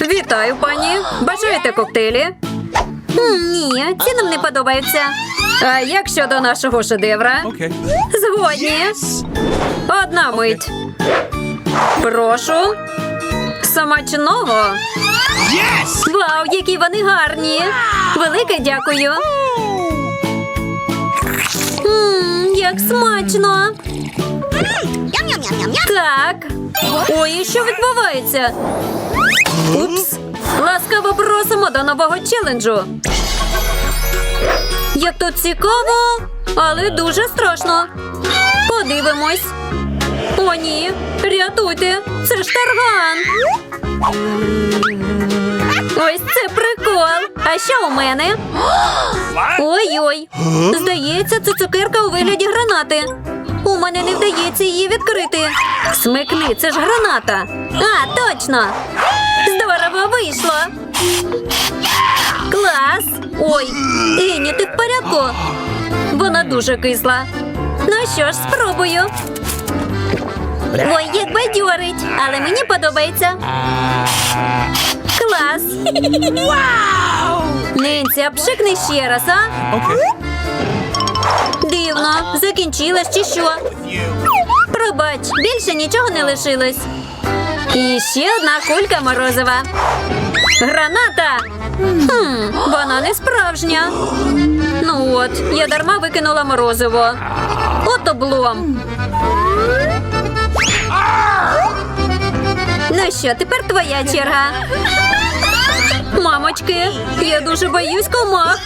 Вітаю, пані. Бажаєте коктейлі? Ні, ці нам не подобаються. А як щодо нашого шедевра? Okay. Згодні. Одна мить. Прошу. Самачного. Yes! Вау, які вони гарні! Велике дякую. Як смачно. Так. Ой, що відбувається? Упс. Ласкаво просимо до нового челенджу. Як тут цікаво, але дуже страшно. Подивимось. О, ні, рятуйте! Це ж тарган. Ось це прикол. А що у мене? Ой-ой. Здається, це цукерка у вигляді гранати. У мене не вдається її відкрити. Смикни, це ж граната. А, точно. Здорово вийшло. Клас. Ой, Ені, ти в порядку? Вона дуже кисла. Ну що ж, спробую. Ой, як бадьорить, але мені подобається. Клас. Ненці, обшикни ще раз, а? Дивно, закінчилась чи що? Пробач, більше нічого не лишилось. І ще одна кулька морозива. Граната! Хм, вона не справжня. Ну от, я дарма викинула морозиво. От облом. Ну що, тепер твоя черга. Мамочки, я дуже боюсь комах.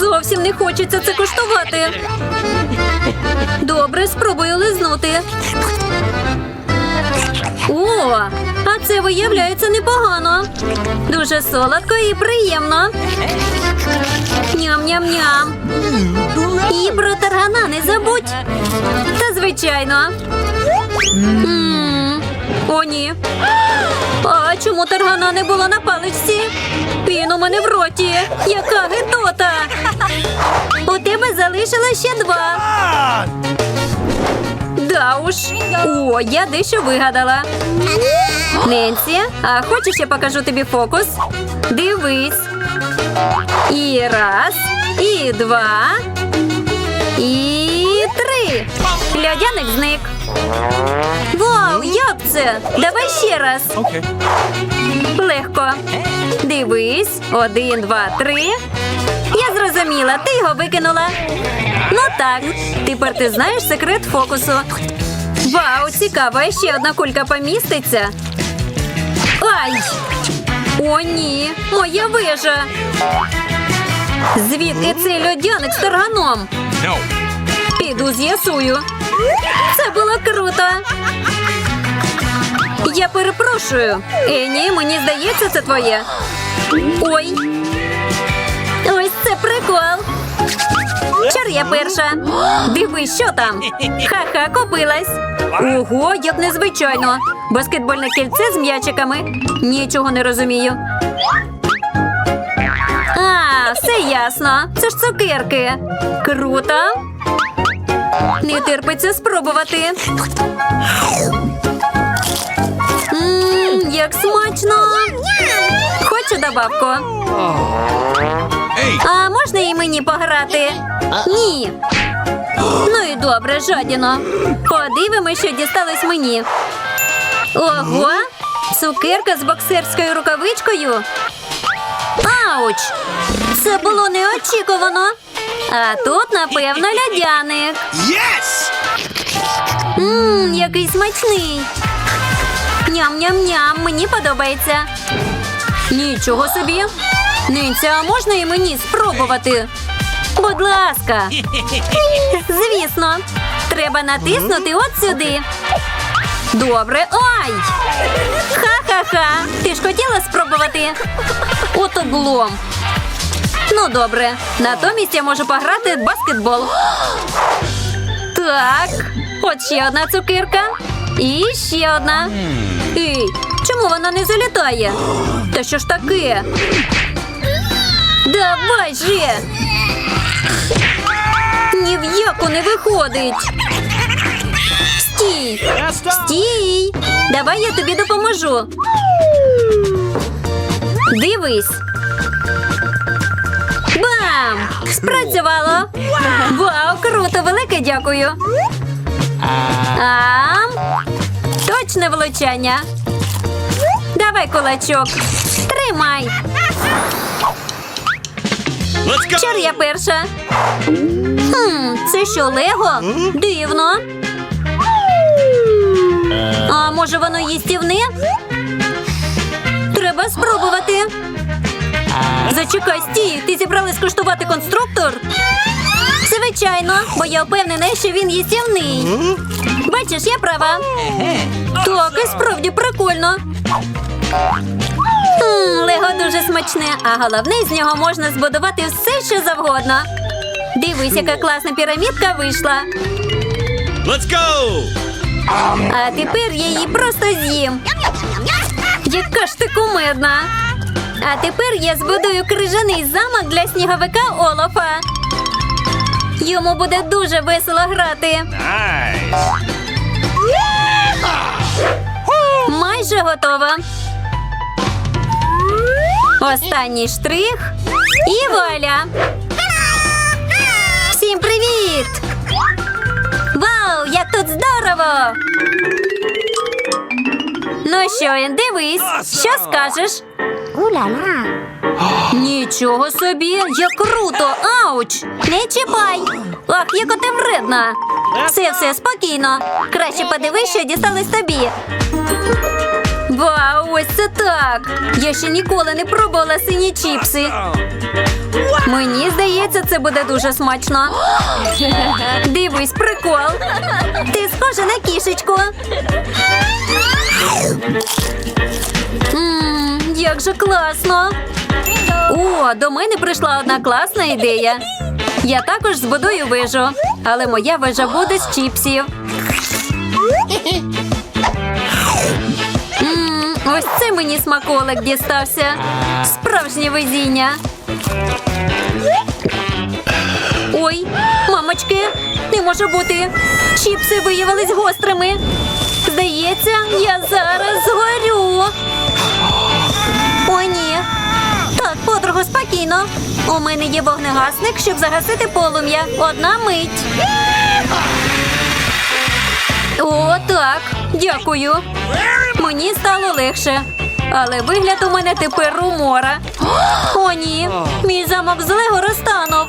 Зовсім не хочеться це коштувати. Добре, спробую лизнути. О, а це виявляється непогано. Дуже солодко і приємно. Ням-ням-ням. І про таргана не забудь. Та звичайно. М, О, ні. А чому таргана не було на паличці? Він у мене в роті. Яка гидота. У тебе залишилось ще два. Да уж. О, я дещо вигадала. Ненсі, а хочеш я покажу тобі фокус? Дивись. І раз, і два, і три. Льодяник зник. Вау, як це? Давай ще раз. Okay. Легко. Дивись. Один, два, три. Я зрозуміла, ти його викинула. Ну так. Тепер ти знаєш секрет фокусу. Вау, цікаво, ще одна кулька поміститься. Ай! О, ні, моя вежа. Звідки цей льодяник з тарганом? No. Піду з'ясую. Це було круто. Я перепрошую. Е, ні, мені здається, це твоє. Ой. Ось це прикол. Чар я перша. Дивись, що там. Ха-ха, купилась. Ого, як незвичайно. Баскетбольне кільце з м'ячиками. Нічого не розумію. А, все ясно. Це ж цукерки. Круто. Не терпиться спробувати. Мм, як смачно. Хочу добавку. А можна і мені пограти? Ні. Ну і добре, жадіно. Подивимось, що дісталось мені. Ого! Цукерка з боксерською рукавичкою. Ауч! Це було неочікувано. А тут, напевно, лядяник. Yes! Ммм, який смачний. Ням-ням-ням, мені подобається. Нічого собі. Нинця, а можна і мені спробувати? Будь ласка. Звісно. Треба натиснути от сюди. Добре. Ай! Ха-ха-ха. Ти ж хотіла спробувати? От облом. Ну, добре. Натомість я можу пограти в баскетбол. Так, от ще одна цукерка. І ще одна. Ей, чому вона не залітає? Та що ж таке? Давай же! Ні в яку не виходить. Стій! Стій! Давай я тобі допоможу. Дивись. Бам! Спрацювало! Вау, круто! Велике дякую! Ам! Точне влучання! Давай кулачок! Тримай! Чор я перша. Хм, це що, Лего? Дивно. А може воно їстівне? Треба спробувати. Зачекай, стій, ти зібралась куштувати конструктор? Звичайно, бо я впевнена, що він їстівний. Бачиш, я права. Так, і справді прикольно. Лего дуже смачне, а головне з нього можна збудувати все, що завгодно. Дивись, яка класна пірамідка вийшла. Let's go. А тепер я її просто з'їм. Яка ж ти кумедна. А тепер я збудую крижаний замок для сніговика Олафа. Йому буде дуже весело грати. Nice. Майже готова. Останній штрих. І вуаля. Всім привіт! Вау, як тут здорово! Ну що, дивись, що скажеш? Нічого собі, як круто! Ауч! Не чіпай! Ах, яка ти вредна! Все, все, спокійно. Краще подивись, що дісталось тобі. Вау, ось це так! Я ще ніколи не пробувала сині чіпси. Мені здається, це буде дуже смачно. Дивись, прикол. Ти схожа на кішечку. Мм, як же класно. О, до мене прийшла одна класна ідея. Я також збудую вежу, але моя вежа буде з чіпсів. М, ось це мені смаколик дістався. Справжнє везіння. Ой, мамочки, не може бути. Чіпси виявились гострими. Здається, я зараз згорю. Подругу, спокійно. У мене є вогнегасник, щоб загасити полум'я. Одна мить. О, так. Дякую. Мені стало легше. Але вигляд у мене тепер умора. О, ні. Мій замок з Лего розтанув.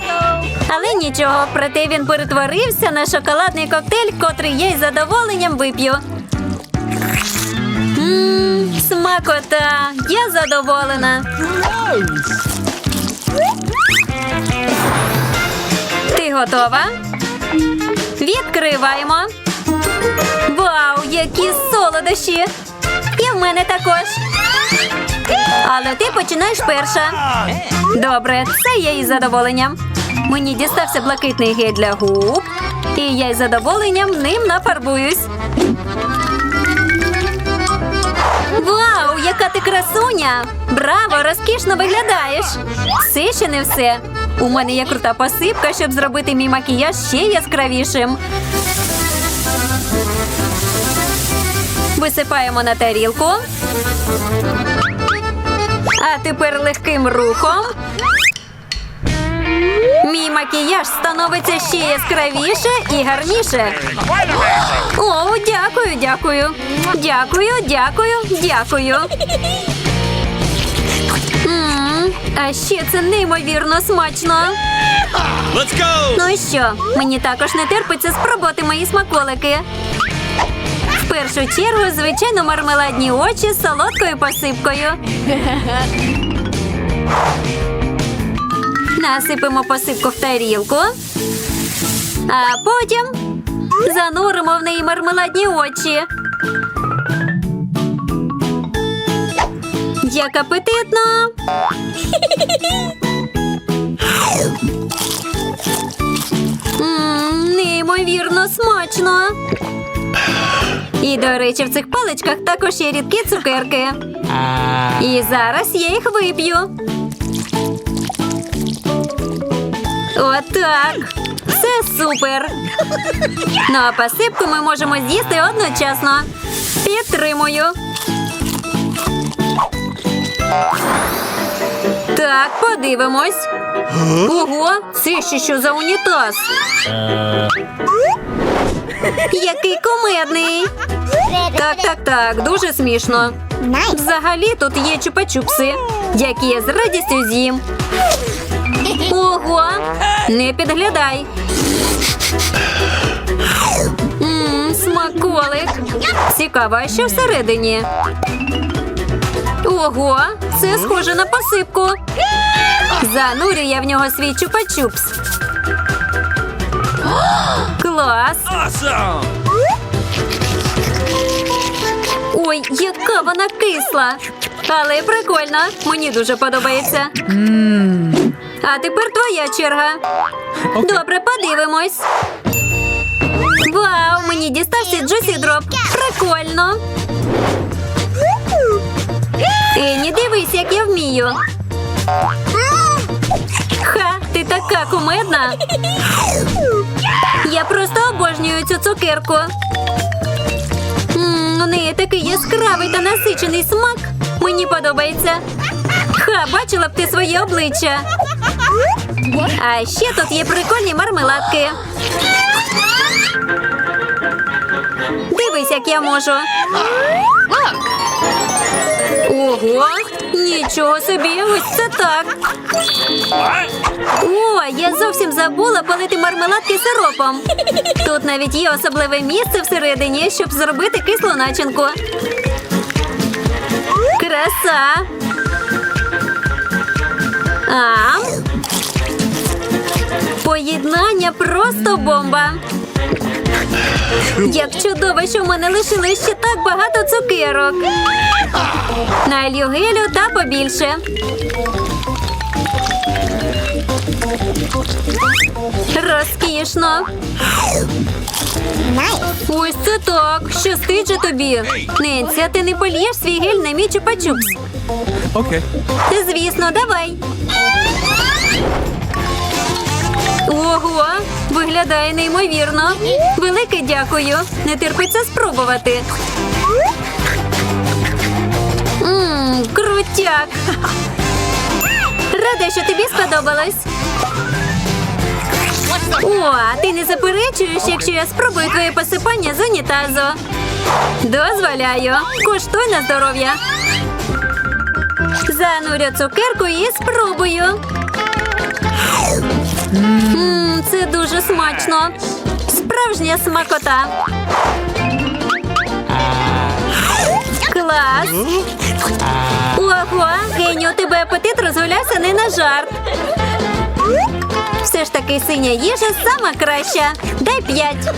Але нічого, проте він перетворився на шоколадний коктейль, котрий я із задоволенням вип'ю. Мм, смакота. Я задоволена. Готова? Відкриваємо. Вау, які солодощі! І в мене також. Але ти починаєш перша. Добре, це я із задоволенням. Мені дістався блакитний гель для губ, і я із задоволенням ним нафарбуюсь. Вау, яка ти красуня! Браво, розкішно виглядаєш! Все ще не все. У мене є крута посипка, щоб зробити мій макіяж ще яскравішим. Висипаємо на тарілку. А тепер легким рухом. Мій макіяж становиться ще яскравіше і гарніше. О, дякую, дякую. Дякую, дякую, дякую. А ще це неймовірно смачно. Let's go. Ну і що? Мені також не терпиться спробувати мої смаколики. В першу чергу, звичайно, мармеладні очі з солодкою посипкою. Насипемо посипку в тарілку, а потім зануримо в неї мармеладні очі. Як апетитно! Неймовірно смачно. І, до речі, в цих паличках також є рідкі цукерки. І зараз я їх вип'ю. Отак. Це супер. Ну а посипку ми можемо з'їсти одночасно. Підтримую. Так, подивимось. Ого, це ще що за унітаз? Який кумедний. Так, так, так, дуже смішно. Взагалі тут є чупа-чупси, які я з радістю з'їм. Ого, не підглядай. Смаколик. Цікаво, що всередині? Ого, це схоже на посипку. Занурю я в нього свій чупа-чупс. Клас! Ой, яка вона кисла. Але прикольна. Мені дуже подобається. А тепер твоя черга. Добре, подивимось. Вау, мені дістався Джусі Дроп. Прикольно. Ені, дивись, як я вмію. Ха, ти така кумедна. Я просто обожнюю цю цукерку. У неї такий яскравий та насичений смак. Мені подобається. Ха, бачила б ти своє обличчя. А ще тут є прикольні мармеладки. Дивись, як я можу. Ого, нічого собі, ось це так. О, я зовсім забула полити мармеладки сиропом. Тут навіть є особливе місце всередині, щоб зробити кислу начинку. Краса. А. Поєднання просто бомба. Як чудово, що в мене лишилось ще так багато цукерок. Налью гелю та побільше. Розкішно. Ось це так. Щастить же тобі. Ненці, а ти не полієш свій гель на мій чупа-чупс? Okay. Звісно, давай. Виглядає неймовірно. Велике дякую. Не терпиться спробувати. Мм, крутяк. Рада, що тобі сподобалось. О, ти не заперечуєш, якщо я спробую твоє посипання з унітазу. Дозволяю. Куштуй на здоров'я. Занурю цукерку і спробую. Мм, це дуже смачно. Справжня смакота. Клас. Ого, Геню, тебе апетит розгулявся не на жарт. Все ж таки синя їжа сама краща. Дай п'ять.